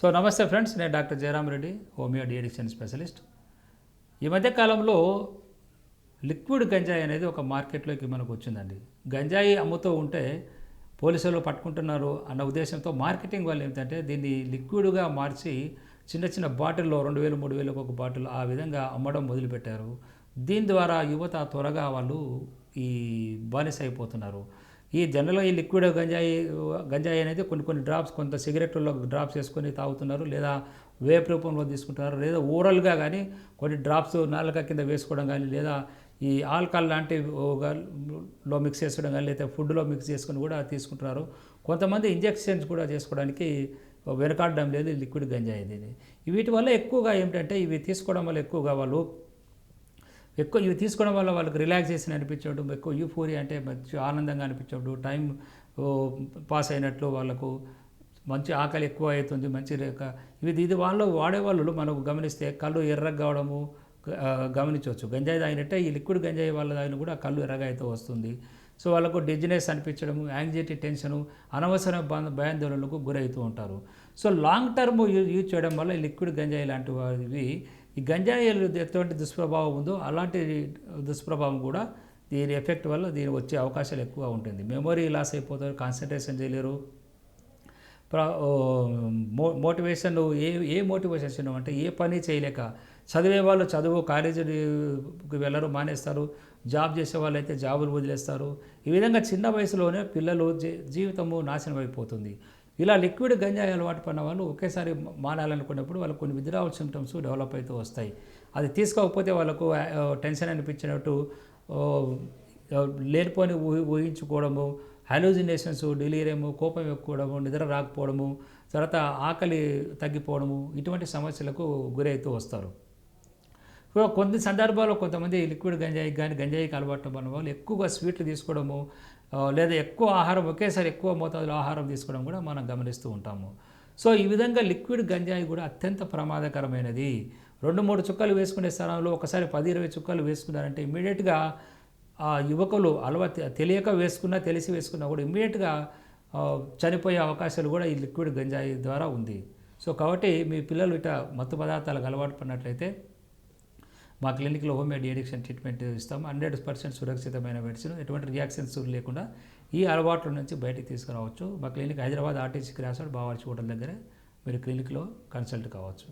So నమస్తే friends నేను doctor Jayaram Reddy homeo de-addiction specialist. ఈ మధ్య కాలంలో లిక్విడ్ గంజాయి అనేది ఒక మార్కెట్లోకి మనకు వచ్చిందండి. గంజాయి అమ్ముతూ ఉంటే పోలీసులు పట్టుకుంటున్నారు అన్న ఉద్దేశంతో మార్కెటింగ్ వాళ్ళు ఏంటంటే దీన్ని లిక్విడ్గా మార్చి చిన్న చిన్న బాటిల్లో రెండు వేలు మూడు వేలకు ఒక బాటిల్ ఆ విధంగా అమ్మడం మొదలుపెట్టారు. దీని ద్వారా యువత త్వరగా వాళ్ళు ఈ బానిస అయిపోతున్నారు. ఈ జనరల్గా ఈ లిక్విడ్ గంజాయి గంజాయి అనేది కొన్ని కొన్ని డ్రాప్స్ కొంత సిగరెట్లో డ్రాప్స్ వేసుకొని తాగుతున్నారు లేదా వేప్ రూపంలో తీసుకుంటున్నారు లేదా ఓరల్గా కానీ కొన్ని డ్రాప్స్ నాలుక కింద వేసుకోవడం కానీ లేదా ఈ ఆల్కహాల్ లాంటి లో మిక్స్ చేసుకోవడం కానీ లేదా ఫుడ్లో మిక్స్ చేసుకొని కూడా తీసుకుంటున్నారు. కొంతమంది ఇంజెక్షన్స్ కూడా చేసుకోవడానికి వెనకాడడం లేదు లిక్విడ్ గంజాయి ఇది వీటి వల్ల ఎక్కువగా ఏమిటంటే ఇవి తీసుకోవడం వల్ల ఎక్కువగా వాళ్ళు ఎక్కువ ఇవి తీసుకోవడం వల్ల వాళ్ళకి రిలాక్సేషన్ అనిపించడం ఎక్కువ యూఫోరియా అంటే మంచి ఆనందంగా అనిపించడం టైం పాస్ అయినట్లు వాళ్ళకు మంచి ఆకలి ఎక్కువ అవుతుంది మంచి రేఖ ఇవి ఇది వాళ్ళు వాడేవాళ్ళు మనకు గమనిస్తే కళ్ళు ఎర్రగా కావడము గమనించవచ్చు. గంజాయి తాగినట్టే ఈ లిక్విడ్ గంజాయి వాళ్ళ తాగిన కూడా కళ్ళు ఎర్రగా అయితే వస్తుంది. సో వాళ్ళకు డిజినెస్ అనిపించడము యాంగ్జైటీ టెన్షను అనవసర భయాందోళనలకు గురవుతూ ఉంటారు. సో లాంగ్ టర్మ్ యూజ్ చేయడం వల్ల ఈ లిక్విడ్ గంజాయి లాంటి వారివి ఈ గంజాయిలు ఎటువంటి దుష్ప్రభావం ఉందో అలాంటి దుష్ప్రభావం కూడా దీని ఎఫెక్ట్ వల్ల దీని వచ్చే అవకాశాలు ఎక్కువ ఉంటుంది. మెమొరీ లాస్ అయిపోతారు కాన్సన్ట్రేషన్ చేయలేరు. ఓ, మో మోటివేషన్ ఏ ఏ మోటివేషన్ అంటే ఏ పని చేయలేక చదివే వాళ్ళు చదువు కాలేజీకి వెళ్ళరు మానేస్తారు. జాబ్ చేసే వాళ్ళు అయితే జాబులు వదిలేస్తారు. ఈ విధంగా చిన్న వయసులోనే పిల్లలు జీ జీవితము నాశనం అయిపోతుంది. ఇలా లిక్విడ్ గంజాయి అలవాటు పడిన వాళ్ళు ఒకేసారి మానాలనుకున్నప్పుడు వాళ్ళకు కొన్ని విత్డ్రావల్ సిమ్టమ్స్ డెవలప్ అవుతూ వస్తాయి. అది తీసుకోకపోతే వాళ్ళకు టెన్షన్ అనిపించినట్టు లేనిపోని ఊహి ఊహించుకోవడము హాలోజినేషన్స్ డిలీరియము కోపం ఎక్కువడము నిద్ర రాకపోవడము తర్వాత ఆకలి తగ్గిపోవడము ఇటువంటి సమస్యలకు గురవుతూ వస్తారు. కొన్ని సందర్భాల్లో కొంతమంది లిక్విడ్ గంజాయి కానీ గంజాయికి అలవాటు పడిన వాళ్ళు ఎక్కువగా స్వీట్లు తీసుకోవడము లేదా ఎక్కువ ఆహారం ఒకేసారి ఎక్కువ మోతాదులో ఆహారం తీసుకోవడం కూడా మనం గమనిస్తూ ఉంటాము. సో ఈ విధంగా లిక్విడ్ గంజాయి కూడా అత్యంత ప్రమాదకరమైనది. రెండు మూడు చుక్కలు వేసుకునే స్థానంలో ఒకసారి పది ఇరవై చుక్కలు వేసుకున్నారంటే ఇమీడియట్గా ఆ యువకులు అలవాటు తెలియక వేసుకున్నా తెలిసి వేసుకున్నా కూడా ఇమీడియట్గా చనిపోయే అవకాశాలు కూడా ఈ లిక్విడ్ గంజాయి ద్వారా ఉంది. సో కాబట్టి మీ పిల్లలు ఇట మత్తు పదార్థాలకు అలవాటు పడినట్లయితే మా క్లినిక్లో హోమ్మేడ్ ఎడిక్షన్ ట్రీట్మెంట్ ఇస్తాం. హండ్రెడ్ పర్సెంట్ సురక్షితమైన మెడిసిన్. ఎటువంటి రియాక్షన్స్ లేకుండా ఈ అలవాట్ల నుంచి బయటికి తీసుకురావచ్చు. మా clinic Hyderabad RTC cross road Bawarchi hotel దగ్గర. మీరు క్లినిక్లో కన్సల్ట్ కావచ్చు.